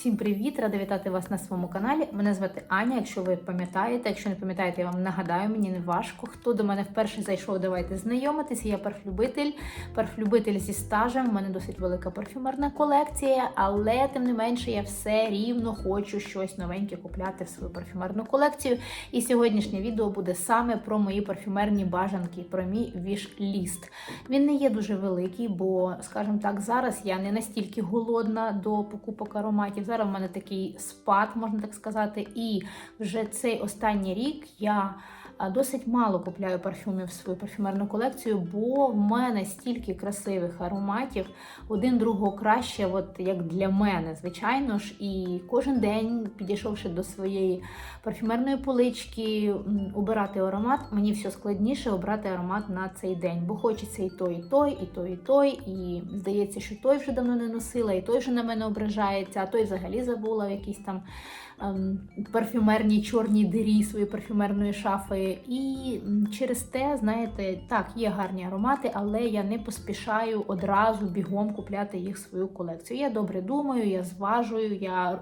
Всім привіт! Рада вітати вас на своєму каналі. Мене звати Аня. Якщо ви пам'ятаєте, якщо не пам'ятаєте, я вам нагадаю, мені не важко. Хто до мене вперше зайшов, давайте знайомитися. Я парфлюбитель, парфлюбитель зі стажем. У мене досить велика парфюмерна колекція, але тим не менше я все рівно хочу щось новеньке купляти в свою парфюмерну колекцію. І сьогоднішнє відео буде саме про мої парфюмерні бажанки, про мій віш-ліст. Він не є дуже великий, бо, скажімо так, зараз я не настільки голодна до покупок ароматів. Зараз в мене такий спад, можна так сказати, і вже цей останній рік я досить мало купляю парфюмів в свою парфюмерну колекцію, бо в мене стільки красивих ароматів, один другого краще, от як для мене, звичайно ж. І кожен день, підійшовши до своєї парфюмерної полички, обирати аромат, мені все складніше обрати аромат на цей день, бо хочеться і той, і той, і той, і той. І здається, що той вже давно не носила, і той вже на мене ображається, а той взагалі забула в якійсь там ем, парфюмерній чорній дирі своєї парфюмерної шафи. І через те, знаєте, так, є гарні аромати, але я не поспішаю одразу бігом купляти їх в свою колекцію. Я добре думаю, я зважую, я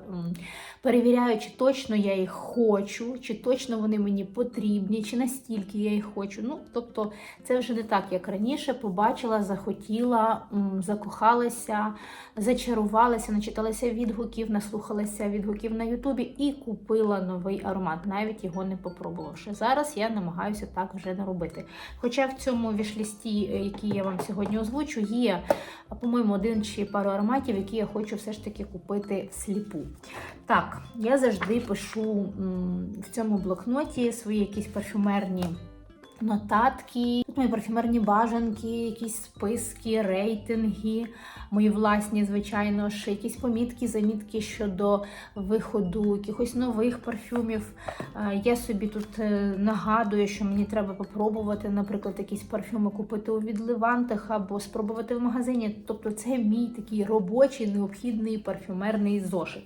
перевіряю, чи точно я їх хочу, чи точно вони мені потрібні, чи настільки я їх хочу. Ну, тобто, це вже не так, як раніше. Побачила, захотіла, закохалася, зачарувалася, начиталася відгуків, наслухалася відгуків на Ютубі і купила новий аромат, навіть його не попробувавши. Зараз я намагаюся так вже не робити. Хоча в цьому вішлісті, е, який я вам сьогодні озвучу, є, по-моєму, один чи пару ароматів, які я хочу все ж таки купити всліпу. Так, я завжди пишу в цьому блокноті свої якісь парфюмерні. Нотатки, тут мої парфюмерні бажанки, якісь списки, рейтинги, мої власні, звичайно ж, якісь помітки, замітки щодо виходу, якихось нових парфюмів. Е, Я собі тут е, нагадую, що мені треба попробувати, наприклад, якісь парфюми купити у відливантах або спробувати в магазині. Тобто, це мій такий робочий необхідний парфюмерний зошит.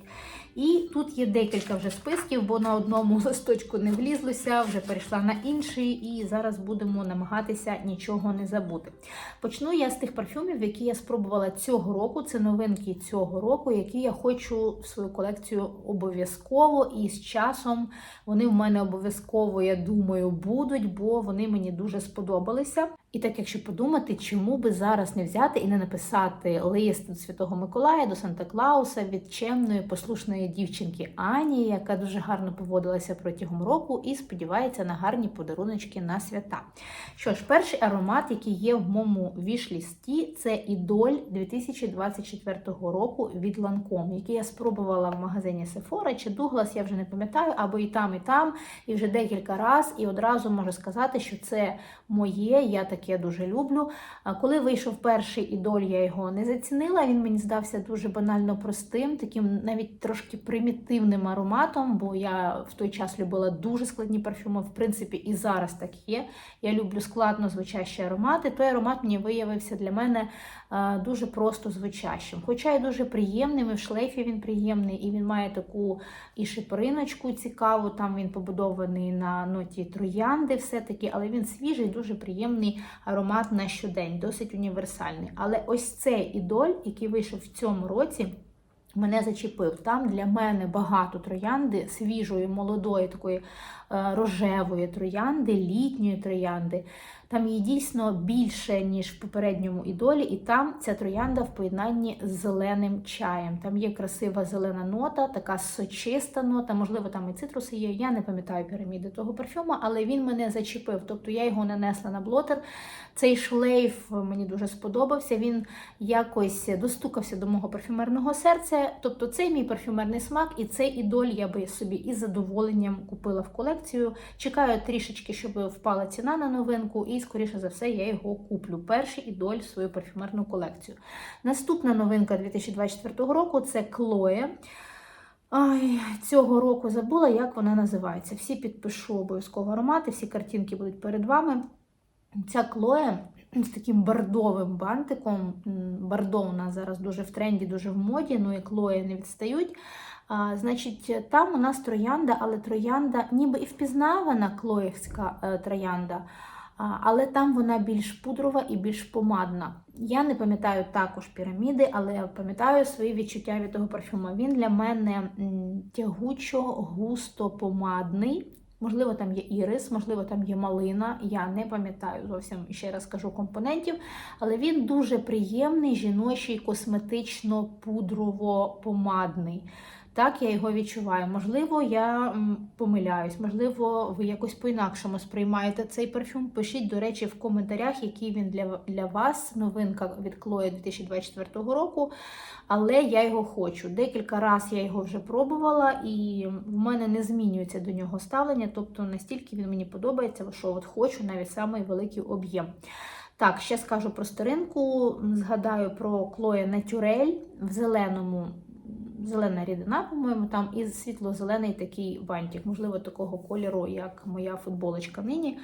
І тут є декілька вже списків, бо на одному листочку не влізлося, вже перейшла на інший, і зараз будемо намагатися нічого не забути. Почну я з тих парфюмів, які я спробувала цього року. Це новинки цього року, які я хочу в свою колекцію обов'язково. І з часом вони в мене обов'язково, я думаю, будуть, бо вони мені дуже сподобалися. І так, якщо подумати, чому би зараз не взяти і не написати лист до Святого Миколая, до Санта Клауса від чемної, послушної дівчинки Ані, яка дуже гарно поводилася протягом року і сподівається на гарні подаруночки на свята. Що ж, перший аромат, який є в моєму віш-лісті, це ідоль 2024 року від Lancome, який я спробувала в магазині Sephora чи Douglas, я вже не пам'ятаю, або і там, і там, і вже декілька разів, і одразу можу сказати, що це моє, я таке дуже люблю. Коли вийшов перший ідоль, я його не зацінила. Він мені здався дуже банально простим, таким навіть трошки примітивним ароматом, бо я в той час любила дуже складні парфюми. В принципі, і зараз так є. Я люблю складно звучащі аромати. Той аромат мені виявився для мене дуже просто звучащим. Хоча й дуже приємним, і в шлейфі він приємний, і він має таку і шиприночку цікаву. Там він побудований на ноті троянди, все-таки, але він свіжий, дуже приємний аромат на щодень, досить універсальний. Але ось цей ідоль, який вийшов в цьому році. Мене зачепив. Там для мене багато троянди, свіжої, молодої, такої е, рожевої троянди, літньої троянди. Там її дійсно більше, ніж в попередньому ідолі, і там ця троянда в поєднанні з зеленим чаєм. Там є красива зелена нота, така сочиста нота, можливо, там і цитруси є. Я не пам'ятаю піраміди того парфюму, але він мене зачепив. Тобто я його нанесла на блотер. Цей шлейф мені дуже сподобався. Він якось достукався до мого парфюмерного серця. Тобто, цей мій парфюмерний смак, і цей ідоль я би собі із задоволенням купила в колекцію. Чекаю трішечки, щоб впала ціна на новинку, і, скоріше за все, я його куплю. Перший ідоль в свою парфюмерну колекцію. Наступна новинка 2024 року це Клоє. Ай, цього року забула, як вона називається. Всі підпишу обов'язково аромати, всі картинки будуть перед вами. Ця Клоя з таким бордовим бантиком. Бордо у нас зараз дуже в тренді, дуже в моді, ну і Клої не відстають. А, значить, там у нас троянда, але троянда ніби і впізнавана клоївська е, троянда. Але там вона більш пудрова і більш помадна. Я не пам'ятаю також піраміди, але пам'ятаю свої відчуття від того парфюму. Він для мене тягучо, густо помадний. Можливо, там є ірис, можливо, там є малина. Я не пам'ятаю зовсім ще раз кажу компонентів, але він дуже приємний, жіночий, косметично-пудрово-помадний. Так, я його відчуваю. Можливо, я помиляюсь, можливо, ви якось по-інакшому сприймаєте цей парфюм. Пишіть, до речі, в коментарях, який він для, для вас, новинка від Chloe 2024 року. Але я його хочу. Декілька разів я його вже пробувала, і в мене не змінюється до нього ставлення. Тобто настільки він мені подобається, що от хочу навіть самий великий об'єм. Так, ще скажу про старинку. Згадаю про Chloe Naturel в зеленому зелена рідина, по-моєму, там і світло-зелений такий бантик, можливо, такого кольору, як моя футболочка нині.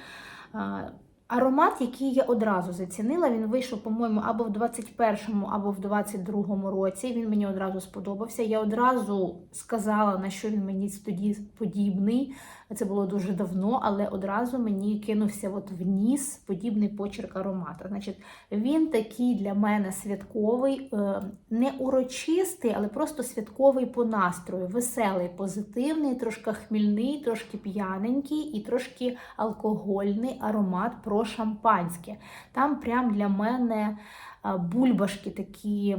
Аромат, який я одразу зацінила, він вийшов, по-моєму, або в 21-му, або в 22-му році. Він мені одразу сподобався. Я одразу сказала, на що він мені тоді подібний. Це було дуже давно, але одразу мені кинувся от в ніс подібний почерк аромата. Значить, він такий для мене святковий, е, не урочистий, але просто святковий по настрою, веселий, позитивний, трошки хмільний, трошки п'яненький і трошки алкогольний аромат про шампанське. Там прям для мене бульбашки такі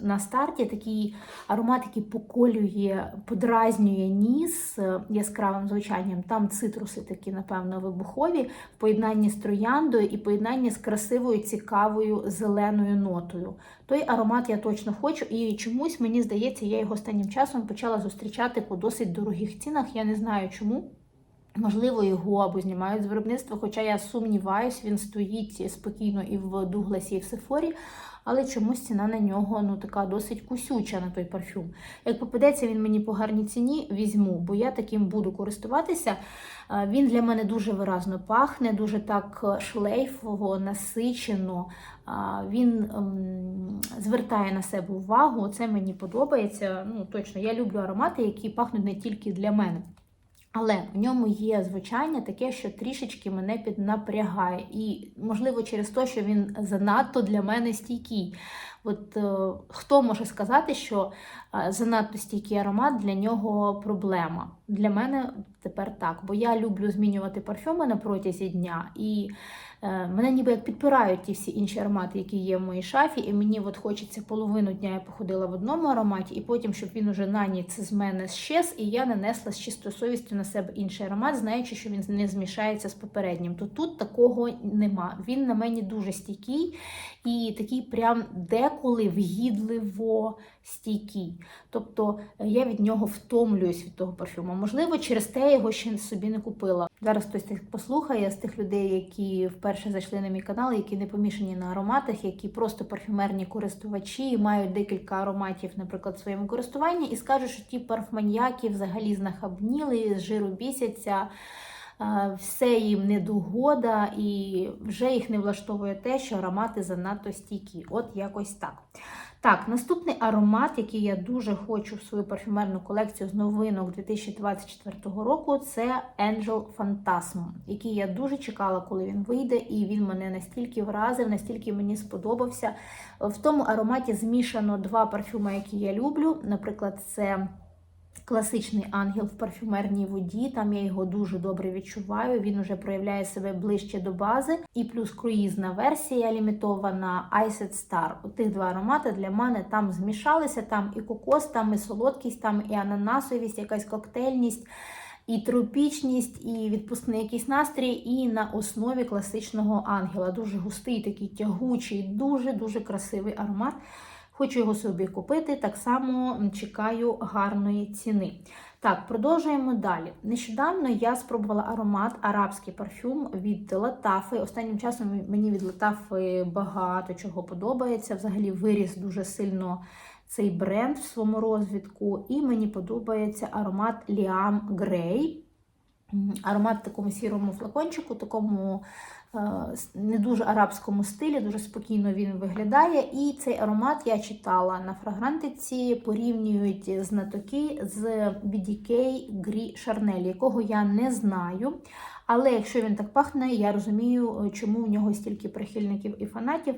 на старті, такий аромат, який поколює, подразнює ніс е, яскравим звучанням. Там цитруси такі, напевно, вибухові, в поєднанні з трояндою і поєднанні з красивою, цікавою зеленою нотою. Той аромат я точно хочу, і чомусь мені здається, я його останнім часом почала зустрічати по досить дорогих цінах. Я не знаю чому. Можливо, його або знімають з виробництва, хоча я сумніваюсь, він стоїть спокійно і в Дугласі, і в Сефорі, але чомусь ціна на нього ну, така досить кусюча на той парфюм. Як попадеться він мені по гарній ціні, візьму, бо я таким буду користуватися. Він для мене дуже виразно пахне, дуже так шлейфово, насичено. Він ем, звертає на себе увагу. Це мені подобається. Ну, Точно, я люблю аромати, які пахнуть не тільки для мене. Але в ньому є звучання таке, що трішечки мене піднапрягає. І, можливо, через те, що він занадто для мене стійкий. От е, хто може сказати, що е, занадто стійкий аромат для нього проблема? Для мене тепер так, бо я люблю змінювати парфюми на протязі дня. і мене ніби як підпирають ті всі інші аромати, які є в моїй шафі, і мені от хочеться половину дня я походила в одному ароматі, і потім, щоб він уже на ніч з мене щез, і я нанесла з чистою совістю на себе інший аромат, знаючи, що він не змішається з попереднім. То тут такого нема. Він на мені дуже стійкий і такий прям деколи вгідливо стійкий. Тобто е, я від нього втомлююсь від того парфюму. Можливо, через те я його ще собі не купила. Зараз хтось послухає з тих людей, які вперше зайшли на мій канал, які не помішані на ароматах, які просто парфюмерні користувачі і мають декілька ароматів, наприклад, в своєму користуванні, і скажуть, що ті парфманьяки взагалі знахабніли, з жиру бісяться. Все їм недогода, і вже їх не влаштовує те, що аромати занадто стійкі. От якось так. Так, наступний аромат, який я дуже хочу в свою парфюмерну колекцію з новинок 2024 року, це Angel Phantasm, який я дуже чекала, коли він вийде, і він мене настільки вразив, настільки мені сподобався. В тому ароматі змішано два парфюми, які я люблю. Наприклад, це Класичний ангел в парфюмерній воді, там я його дуже добре відчуваю. Він вже проявляє себе ближче до бази. І плюс круїзна версія лімітована Iced Star. От тих два аромати для мене там змішалися. Там і кокос, там і солодкість, там і ананасовість, якась коктейльність, і тропічність, і відпускний якийсь настрій, і на основі класичного ангела. Дуже густий, такий тягучий, дуже-дуже красивий аромат. Хочу його собі купити, так само чекаю гарної ціни. Так, продовжуємо далі. Нещодавно я спробувала аромат арабський парфюм від Латафи. Останнім часом мені від Латафи багато чого подобається. Взагалі виріс дуже сильно цей бренд в своєму розвідку. І мені подобається аромат Liam Grey. аромат в такому сірому флакончику, такому не дуже арабському стилі, дуже спокійно він виглядає. І цей аромат я читала на фрагрантиці, порівнюють знатоки з BDK Gris Charnel, якого я не знаю. Але якщо він так пахне, я розумію, е, чому в нього стільки прихильників і фанатів.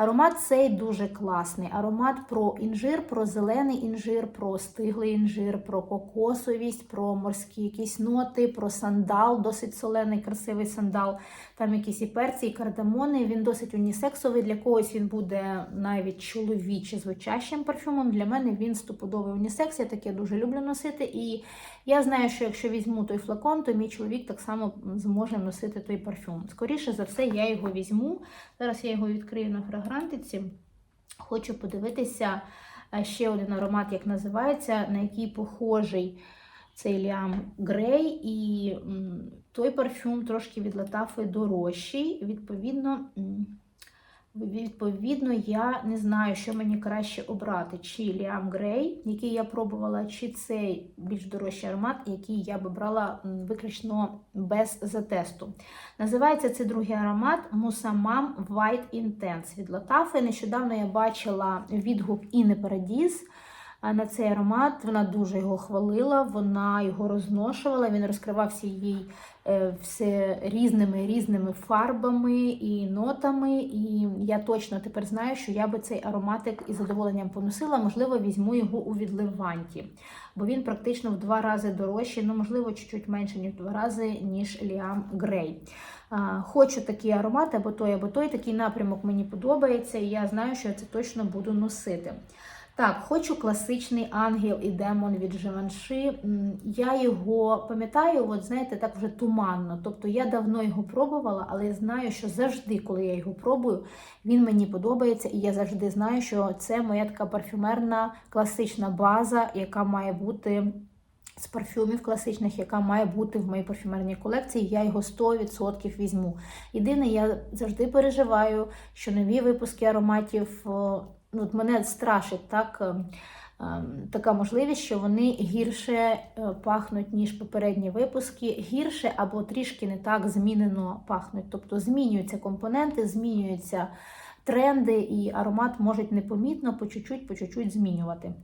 Аромат цей дуже класний. Аромат про інжир, про зелений інжир, про стиглий інжир, про кокосовість, про морські якісь ноти, про сандал, досить солений, красивий сандал. Там якісь і перці, і кардамони. Він досить унісексовий. Для когось він буде навіть чоловіче звучащим парфюмом. Для мене він стопудовий унісекс. Я таке дуже люблю носити. І я знаю, що якщо візьму той флакон, то мій чоловік так само зможе носити той парфюм. Скоріше за все, я його візьму. Зараз я його відкрию на фрагрантиці. Хочу подивитися ще один аромат, як називається, на який похожий цей Ліам Грей. І той парфюм трошки від Латафи дорожчий. Відповідно, Відповідно, я не знаю, що мені краще обрати: чи Ліам Грей, який я пробувала, чи цей більш дорожчий аромат, який я би брала виключно без затесту. Називається цей другий аромат Мусамам White Intense від Латафи. Нещодавно я бачила відгук Інни Парадіз а, на цей аромат. Вона дуже його хвалила, вона його розношувала, він розкривався їй е, все різними різними фарбами і нотами. І я точно тепер знаю, що я би цей ароматик із задоволенням поносила. Можливо, візьму його у відливанті, бо він практично в два рази дорожчий, ну можливо, чуть-чуть менше, ніж в два рази, ніж Ліам Грей. Хочу такий аромат, або той, або той. Такий напрямок мені подобається, і я знаю, що я це точно буду носити. Так, хочу класичний ангел і демон від Живанши. Я його пам'ятаю, от знаєте, так вже туманно. Тобто я давно його пробувала, але я знаю, що завжди, коли я його пробую, він мені подобається, і я завжди знаю, що це моя така парфюмерна класична база, яка має бути. З парфюмів класичних, яка має бути в моїй парфюмерній колекції, я його 100% візьму. Єдине, я завжди переживаю, що нові випуски ароматів ну, от мене страшить так, ем, ем, така можливість, що вони гірше е, пахнуть, ніж попередні випуски, гірше або трішки не так змінено пахнуть. Тобто змінюються компоненти, змінюються тренди, і аромат можуть непомітно по чуть-чуть, по чуть-чуть змінювати.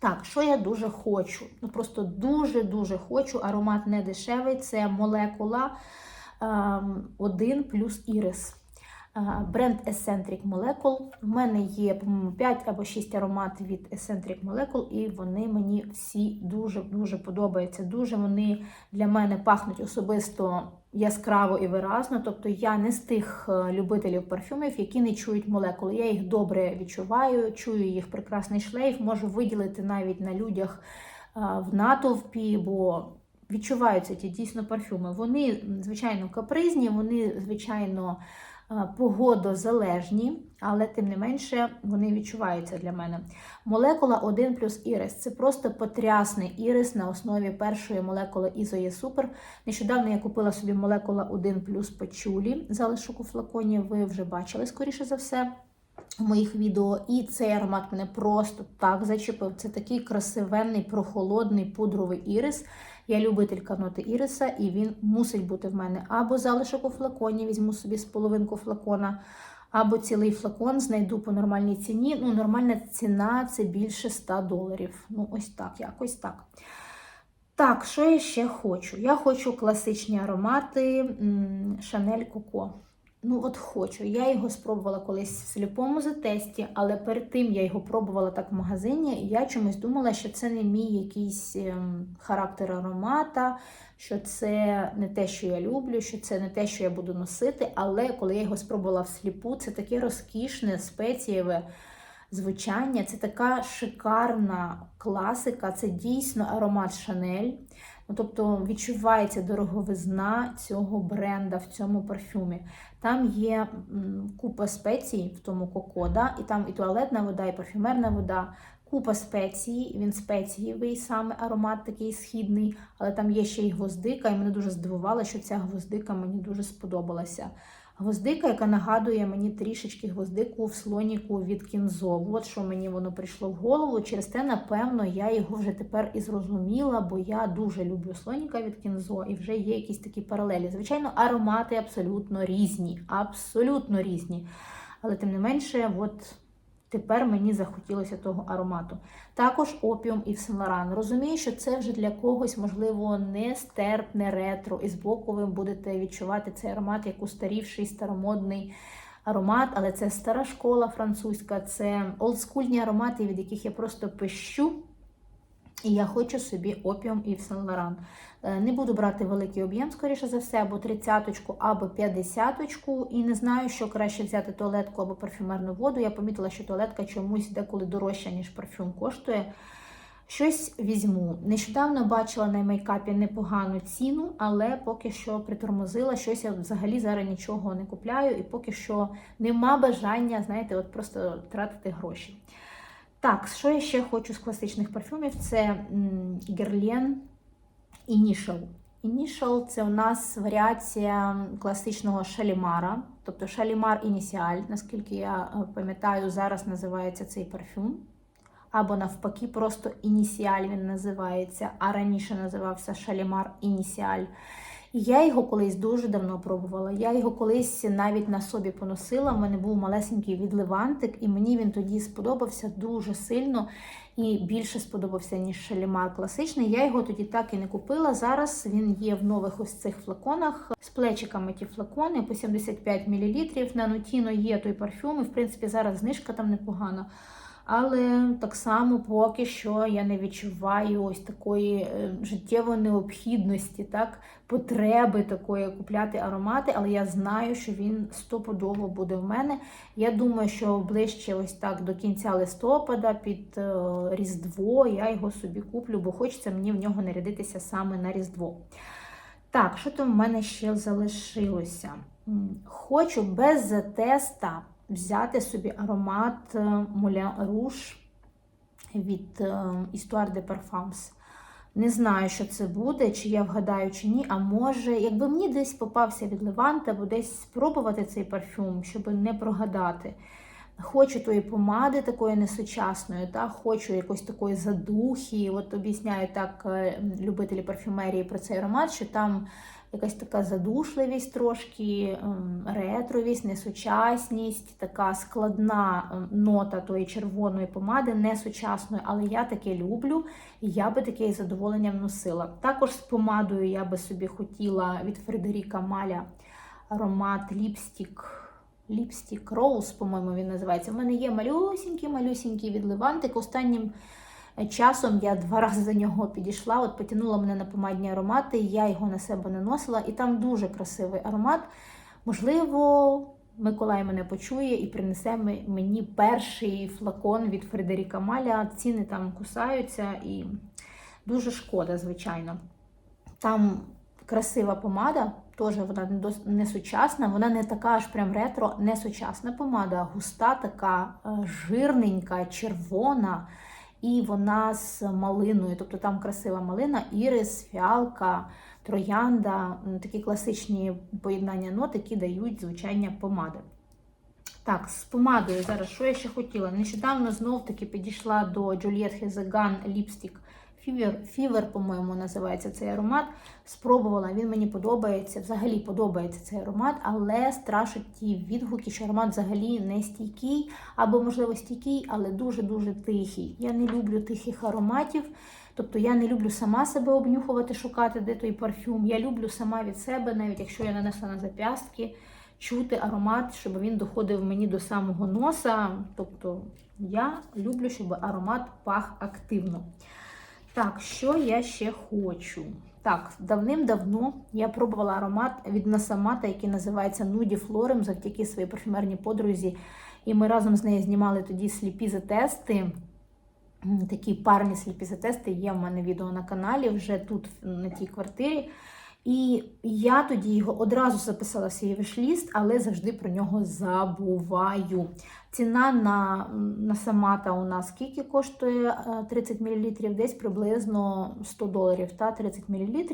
Так, що я дуже хочу? Ну просто дуже-дуже хочу. Аромат не дешевий. Це молекула 1 плюс ірис. Е, Бренд Eccentric Molecule. В мене є, по-моєму, 5 або 6 ароматів від Eccentric Molecule, і вони мені всі дуже-дуже подобаються. Дуже вони для мене пахнуть особисто яскраво і виразно. Тобто я не з тих е, любителів парфюмів, які не чують молекули. Я їх добре відчуваю, чую їх прекрасний шлейф, можу виділити навіть на людях е, в натовпі, бо відчуваються ті дійсно парфюми. Вони, звичайно, капризні, вони, звичайно, погодозалежні, але тим не менше вони відчуваються для мене. Молекула 1 плюс ірис це просто потрясний ірис на основі першої молекули Ізоє Супер. Нещодавно я купила собі молекула 1 плюс пачулі, залишок у флаконі. Ви вже бачили, скоріше за все. У моїх відео, і цей аромат мене просто так зачепив. Це такий красивенний, прохолодний пудровий ірис. Я любителька ноти іриса, і він мусить бути в мене або залишок у флаконі, візьму собі з половинку флакона, або цілий флакон знайду по нормальній ціні. Ну, нормальна ціна це більше 100 доларів. Ну, ось так, якось так. Так, що я ще хочу? Я хочу класичні аромати Шанель Коко. Ну, от хочу. Я його спробувала колись в сліпому затесті, але перед тим я його пробувала так в магазині, і я чомусь думала, що це не мій якийсь ем, характер аромата, що це не те, що я люблю, що це не те, що я буду носити. Але коли я його спробувала всліпу, це таке розкішне, спецієве звучання, це така шикарна класика, це дійсно аромат Шанель. Ну, тобто відчувається дороговизна цього бренда в цьому парфюмі. Там є купа спецій в тому коко, да? і там і туалетна вода, і парфюмерна вода, купа спецій, він спецієвий саме аромат такий східний, але там є ще й гвоздика, і мене дуже здивувало, що ця гвоздика мені дуже сподобалася. Гвоздика, яка нагадує мені трішечки гвоздику в слоніку від кінзо. От що мені воно прийшло в голову. Через те, напевно, я його вже тепер і зрозуміла, бо я дуже люблю слоніка від кінзо, і вже є якісь такі паралелі. Звичайно, аромати абсолютно різні, абсолютно різні. Але тим не менше, от тепер мені захотілося того аромату. Також опіум і Сен-Лоран. Розумію, що це вже для когось, можливо, не стерпне ретро, і збоку ви будете відчувати цей аромат як устарівший старомодний аромат, але це стара школа французька, це олдскульні аромати, від яких я просто пищу. І я хочу собі опіум і Сен-Лоран. Е, Не буду брати великий об'єм, скоріше за все, або 30-ку, або 50-ку. І не знаю, що краще взяти туалетку або парфюмерну воду. Я помітила, що туалетка чомусь деколи дорожча, ніж парфюм коштує. Щось візьму. Нещодавно бачила на мейкапі непогану ціну, але поки що притормозила, щось я взагалі зараз нічого не купляю, і поки що нема бажання, знаєте, от просто тратити гроші. Так, що я ще хочу з класичних парфюмів? Це Guerlain Initial. Initial це у нас варіація класичного шалімара, тобто шалімар Ініціаль, наскільки я е, пам'ятаю, зараз називається цей парфюм. Або навпаки, просто ініціаль він називається, а раніше називався Шалімар Ініціаль. Я його колись дуже давно пробувала. Я його колись навіть на собі поносила. У мене був малесенький відливантик, і мені він тоді сподобався дуже сильно і більше сподобався, ніж шалімар класичний. Я його тоді так і не купила. Зараз він є в нових ось цих флаконах з плечиками ті флакони по 75 мл. На Нутіно є той парфюм, і в принципі зараз знижка там непогана. Але так само поки що я не відчуваю ось такої е, життєвої необхідності, так, потреби такої купляти аромати, але я знаю, що він стопудово буде в мене. Я думаю, що ближче ось так до кінця листопада під е, Різдво я його собі куплю, бо хочеться мені в нього нарядитися саме на Різдво. Так, що там в мене ще залишилося? Хочу без теста взяти собі аромат Moulin Rouge від Histoire de Parfums. Не знаю, що це буде, чи я вгадаю, чи ні. А може, якби мені десь попався від Левант, або десь спробувати цей парфюм, щоб не прогадати. Хочу тої помади такої несучасної, та хочу якоїсь такої задухи. От об'ясняють так любителі парфюмерії про цей аромат, що там якась така задушливість, трошки ретровість, несучасність, така складна нота тої червоної помади, несучасної, але я таке люблю, і я би таке із задоволенням носила. Також з помадою я би собі хотіла від Фредеріка Маля аромат ліпстік. Ліпстік Роуз, по-моєму, він називається. У мене є малюсінький-малюсінький відливантик. Останнім часом я два рази за нього підійшла, от потягнула мене на помадні аромати, я його на себе наносила, і там дуже красивий аромат. Можливо, Миколай мене почує і принесе мені перший флакон від Фредеріка Маля. Ціни там кусаються і дуже шкода, звичайно. Там красива помада, теж вона не сучасна, вона не така аж прям ретро, не сучасна помада, густа, така жирненька, червона. І вона з малиною, тобто там красива малина, ірис, фіалка, троянда, такі класичні поєднання нот, які дають звучання помади. Так, з помадою зараз, що я ще хотіла? Нещодавно знов-таки підійшла до Juliette Hezegan Lipstick Fever, Fever, по-моєму, називається цей аромат. Спробувала, він мені подобається, взагалі подобається цей аромат, але страшать ті відгуки, що аромат взагалі не стійкий, або, можливо, стійкий, але дуже-дуже тихий. Я не люблю тихих ароматів. Тобто я не люблю сама себе обнюхувати, шукати, де той парфюм. Я люблю сама від себе, навіть якщо я нанесла на зап'ястки, чути аромат, щоб він доходив мені до самого носа. Тобто я люблю, щоб аромат пах активно. Так, що я ще хочу? Так, давним-давно я пробувала аромат від Насамата, який називається Нуді Флорем, завдяки своїй парфюмерній подрузі. І ми разом з нею знімали тоді сліпі затести. Такі парні сліпі затести є в мене відео на каналі, вже тут, на тій квартирі. І я тоді його одразу записала в свій вишліст, але завжди про нього забуваю. Ціна на, на самата у нас скільки коштує е, 30 мл? Десь приблизно 100 доларів та 30 мл.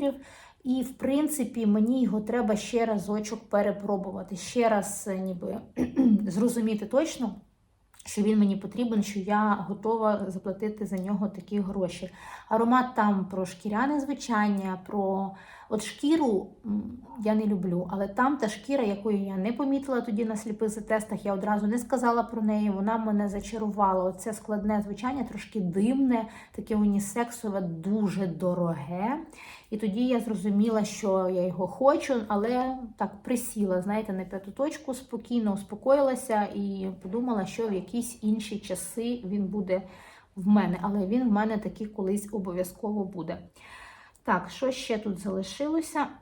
І, в принципі, мені його треба ще разочок перепробувати, ще раз е, ніби зрозуміти точно, що він мені потрібен, що я готова заплатити за нього такі гроші. Аромат там про шкіряне звучання, про от шкіру я не люблю, але там та шкіра, якою я не помітила тоді на сліпих тестах, я одразу не сказала про неї. Вона мене зачарувала. Оце складне звучання, трошки димне, таке унісексове, дуже дороге. І тоді я зрозуміла, що я його хочу, але так присіла, знаєте, на п'яту точку, спокійно успокоїлася і подумала, що в якісь інші часи він буде в мене, але він в мене таки колись обов'язково буде. Так, що ще тут залишилося?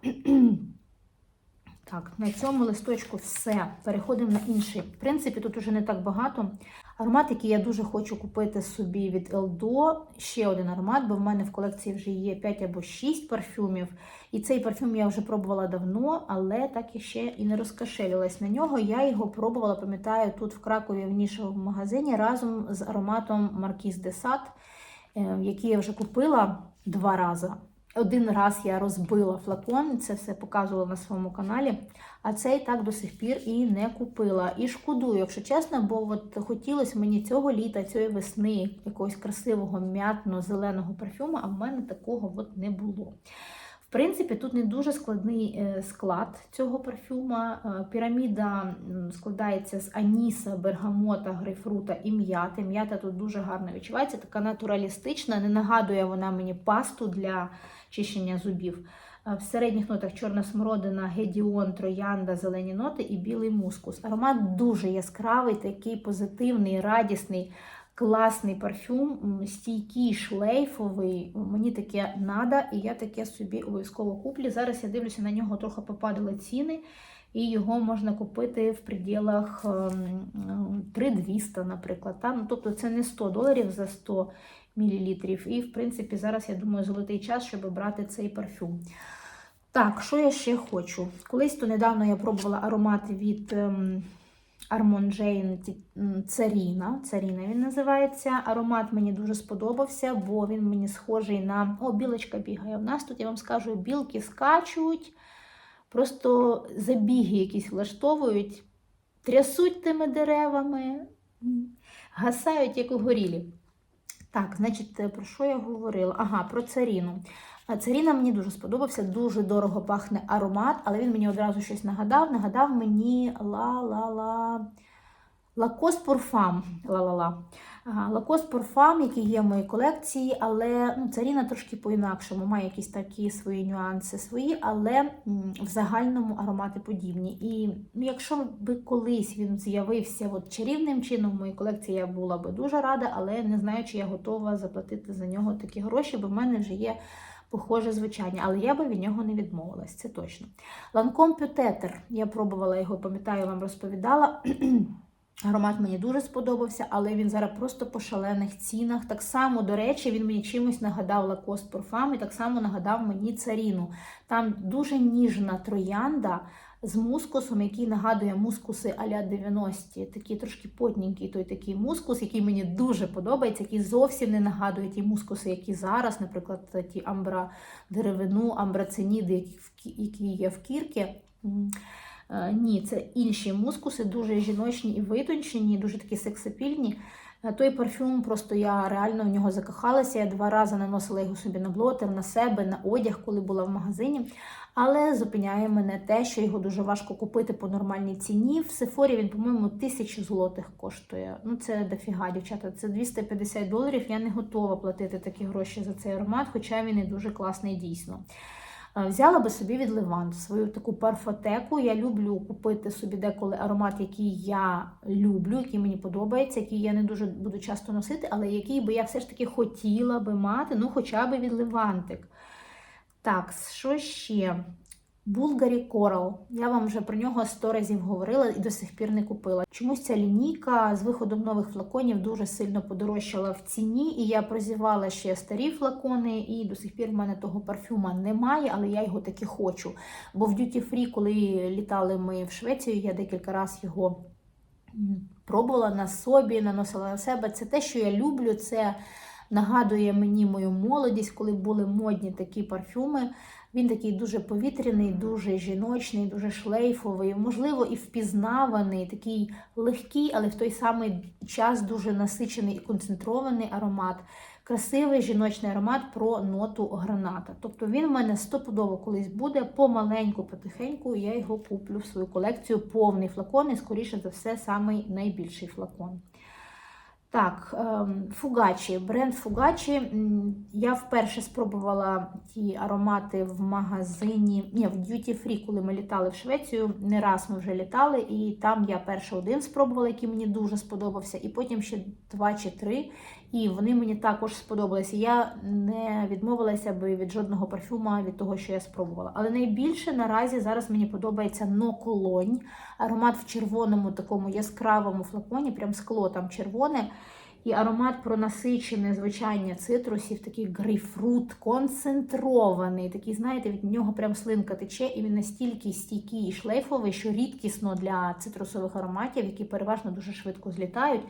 Так, на цьому листочку все. Переходимо на інший. В принципі, тут уже не так багато. Аромат, який я дуже хочу купити собі від Eldo, ще один аромат, бо в мене в колекції вже є 5 або 6 парфюмів. І цей парфюм я вже пробувала давно, але так і ще і не розкошелилась на нього. Я його пробувала, пам'ятаю, тут в Кракові в нішовому магазині разом з ароматом Sade, е, який я вже купила два рази. Один раз я розбила флакон, це все показувала на своєму каналі. А цей так до сих пір і не купила. І шкодую, якщо чесно, бо от хотілося мені цього літа, цієї весни якогось красивого м'ятно-зеленого парфюму, а в мене такого от не було. В принципі, тут не дуже складний е, склад цього парфюма. Е, Піраміда складається з аніса, бергамота, грейпфрута і м'яти. М'ята тут дуже гарно відчувається, така натуралістична. Не нагадує вона мені пасту для чищення зубів. Е, В середніх нотах чорна смородина, гедіон, троянда, зелені ноти і білий мускус. Аромат дуже яскравий, такий позитивний, радісний, класний парфюм, стійкий, шлейфовий. Мені таке надо, і я таке собі обов'язково куплю. Зараз я дивлюся, на нього трохи попадали ціни, і його можна купити в пределах ем, ем, 3200, наприклад. Тобто це не 100 доларів за 100 мл. І, в принципі, зараз, я думаю, золотий час, щоб брати цей парфюм. Так, що я ще хочу? Колись то недавно я пробувала аромат від ем, Armand Jane Царіна. Царіна він називається. Аромат мені дуже сподобався, бо він мені схожий на. О, білочка бігає. У нас тут, я вам скажу, білки скачуть, просто забіги якісь влаштовують, трясуть тими деревами, гасають, як угорілі. Так, значить, е, про що я говорила? Ага, про царіну. Царіна мені дуже сподобався, дуже дорого пахне аромат, але він мені одразу щось нагадав. Нагадав мені ла-ла-ла. Лакост Порфам. Ла-ла-ла. Ага, Порфам, який є в моїй колекції, але ну, царіна трошки по-інакшому, має якісь такі свої нюанси свої, але в загальному аромати подібні. І ну, якщо би колись він з'явився от чарівним чином в моїй колекції, я була би дуже рада, але не знаю, чи я готова заплатити за нього такі гроші, бо в мене вже є похоже звучання, але я би від нього не відмовилась, це точно. Ланком Пютетер. Я пробувала його, пам'ятаю, вам розповідала. Аромат мені дуже сподобався, але він зараз просто по шалених цінах. Так само, до речі, він мені чимось нагадав Lacoste Parfum і так само нагадав мені царіну. Там дуже ніжна троянда з мускусом, який нагадує мускуси а-ля 90-ті. Такий трошки потненький той такий мускус, який мені дуже подобається, який зовсім не нагадує ті мускуси, які зараз, наприклад, ті амбра деревину, амбрациніди, які є в кірки. Е, Ні, це інші мускуси, дуже жіночні і витончені, дуже такі сексапільні. Е, Той парфюм, просто я реально в нього закохалася. Я два рази наносила його собі на блотер, на себе, на одяг, коли була в магазині. Але зупиняє мене те, що його дуже важко купити по нормальній ціні. В Сефорі він, по-моєму, тисячу злотих коштує. Ну, це дофіга, дівчата. Це 250 доларів. Я не готова платити такі гроші за цей аромат, хоча він і дуже класний дійсно. Е, Взяла би собі від Ливан свою таку парфотеку. Я люблю купити собі деколи аромат, який я люблю, який мені подобається, який я не дуже буду часто носити, але який би я все ж таки хотіла би мати, ну хоча б від Левантик. Так, що ще? Булгарі Корал. Я вам вже про нього 100 разів говорила і до сих пір не купила. Чомусь ця лінійка з виходом нових флаконів дуже сильно подорожчала в ціні, і я прозівала ще старі флакони, і до сих пір в мене того парфюма немає, але я його таки хочу. Бо в Duty Free, коли літали ми в Швецію, я декілька разів його пробувала на собі, наносила на себе. Це те, що я люблю. Це нагадує мені мою молодість, коли були модні такі парфюми. Він такий дуже повітряний, дуже жіночний, дуже шлейфовий, можливо, і впізнаваний, такий легкий, але в той самий час дуже насичений і концентрований аромат. Красивий жіночний аромат про ноту граната. Тобто він в мене стопудово колись буде помаленьку, потихеньку. Я його куплю в свою колекцію повний флакон, і скоріше за все, самий найбільший флакон. Так, ем, Фугачі, бренд Фугачі. Я вперше спробувала ті аромати в магазині, ні, в Duty Free, коли ми літали в Швецію. Не раз ми вже літали, і там я перший один спробувала, який мені дуже сподобався, і потім ще два чи три. І вони мені також сподобалися. Я не відмовилася би від жодного парфюма від того, що я спробувала. Але найбільше наразі зараз мені подобається Но Колонь. Аромат в червоному такому яскравому флаконі, прям скло там червоне. І аромат про насичене звучання цитрусів, такий грейпфрут, концентрований. Такий, знаєте, від нього прям слинка тече, і він настільки стійкий і шлейфовий, що рідкісно для цитрусових ароматів, які переважно дуже швидко злітають.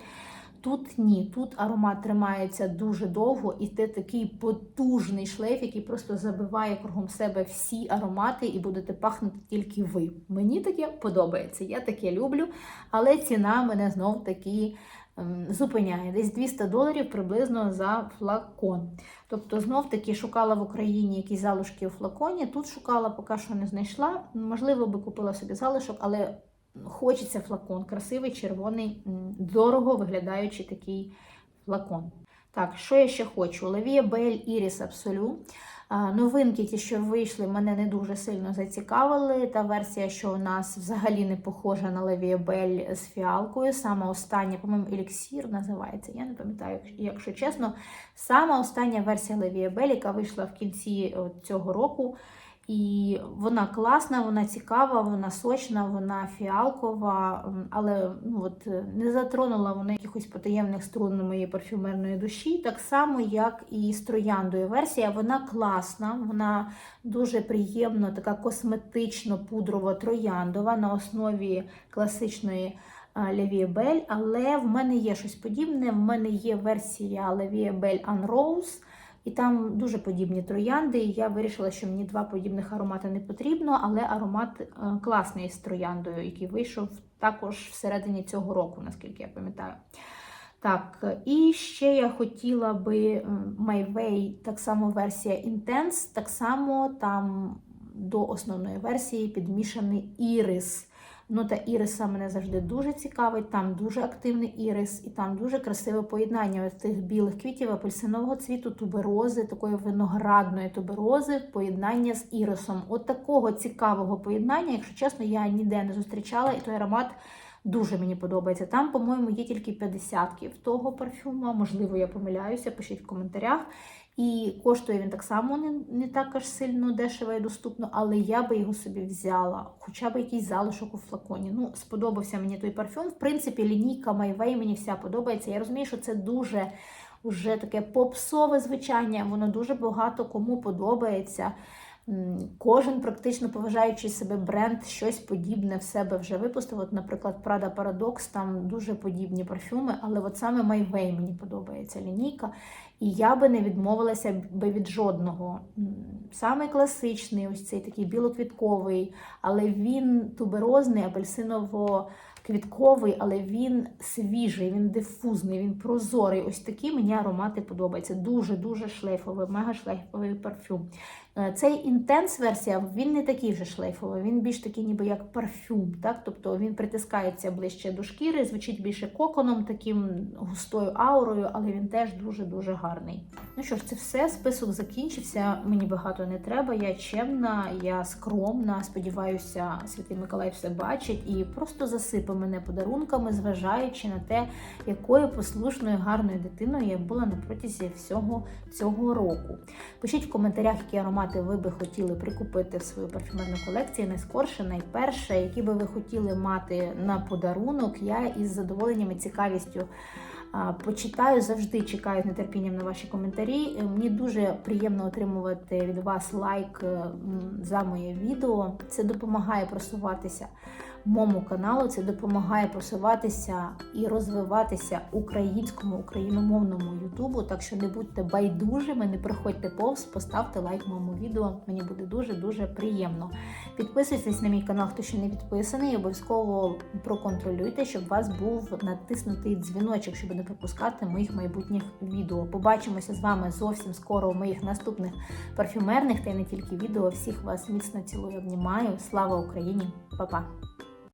Тут ні, тут аромат тримається дуже довго, і це такий потужний шлейф, який просто забиває кругом себе всі аромати, і будете пахнути тільки ви. Мені таке подобається, я таке люблю, але ціна мене знов таки ем, зупиняє. Десь 200 доларів приблизно за флакон. Тобто, знов таки шукала в Україні якісь залишки у флаконі. Тут шукала, поки що не знайшла. Можливо, би купила собі залишок, але. Хочеться флакон, красивий, червоний, дорого виглядаючий такий флакон. Так, що я ще хочу? Lavie Belle Iris Absolu. А, Новинки, ті, що вийшли, мене не дуже сильно зацікавили. Та версія, що у нас взагалі не похожа на Lavie Belle з фіалкою. Саме остання, по-моєму, еліксір називається. Я не пам'ятаю, якщо чесно. Саме остання версія Lavie Belle, яка вийшла в кінці цього року. І вона класна, вона цікава, вона сочна, вона фіалкова, але ну, от, е, не затронула вона якихось потаємних струн моєї парфюмерної душі. Так само, як і з трояндою версія. Вона класна, вона дуже приємно, така косметично-пудрово-трояндова на основі класичної Левіебель, але в мене є щось подібне. В мене є версія Левіебель Unrose. І там дуже подібні троянди. І я вирішила, що мені два подібних аромати не потрібно, але аромат е, класний з трояндою, який вийшов також всередині цього року, наскільки я пам'ятаю. Так, і ще я хотіла би Way, так само версія Intense, так само там до основної версії підмішаний ірис. Нота іриса мене завжди дуже цікавить. Там дуже активний ірис, і там дуже красиве поєднання ось цих білих квітів, апельсинового цвіту, туберози, такої виноградної туберози, поєднання з ірисом. От такого цікавого поєднання, якщо чесно, я ніде не зустрічала, і той аромат. Дуже мені подобається. Там, по-моєму, є тільки 50 того парфюма. Можливо, я помиляюся, пишіть в коментарях. І коштує він так само не, не так аж сильно дешево і доступно, але я би його собі взяла, хоча б якийсь залишок у флаконі. Ну, сподобався мені той парфюм. В принципі, лінійка Майвей мені вся подобається. Я розумію, що це дуже вже таке попсове звучання, воно дуже багато кому подобається. Кожен практично поважаючий себе бренд щось подібне в себе вже випустив. От, наприклад, Prada Paradox, там дуже подібні парфюми, але от саме Way мені подобається лінійка. І я би не відмовилася би від жодного. Саме класичний, ось цей такий білоквітковий, але він туберозний, апельсиново-квітковий, але він свіжий, він дифузний, він прозорий. Ось такі мені аромати подобаються. Дуже-дуже шлейфовий, мега шлейфовий парфюм. Е, Цей інтенс версія він не такий вже шлейфовий, він більш такий, ніби як парфюм. Так? Тобто він притискається ближче до шкіри, звучить більше коконом, таким густою аурою, але він теж дуже-дуже гарний. Ну що ж, це все. Список закінчився. Мені багато не треба. Я чемна, я скромна. Сподіваюся, Святий Миколай все бачить і просто засипе мене подарунками, зважаючи на те, якою послушною, гарною дитиною я була на протязі всього цього року. Пишіть в коментарях, які аромати ви би хотіли прикупити в свою парфюмерну колекцію. Найскорше, найперше, які би ви хотіли мати на подарунок. Я із задоволенням і цікавістю. Почитаю, завжди чекаю з нетерпінням на ваші коментарі. Е, Мені дуже приємно отримувати від вас лайк е, за моє відео. Це допомагає просуватися моєму каналу, це допомагає просуватися і розвиватися українському, україномовному Ютубу. Так що не будьте байдужими, не приходьте повз, поставте лайк моєму відео. Мені буде дуже дуже приємно. Підписуйтесь на мій канал, хто ще не підписаний, і обов'язково проконтролюйте, щоб у вас був натиснутий дзвіночок, щоб не пропускати моїх майбутніх відео. Побачимося з вами зовсім скоро у моїх наступних парфюмерних та й не тільки відео. Всіх вас міцно цілую, обнімаю. Слава Україні! Па-па!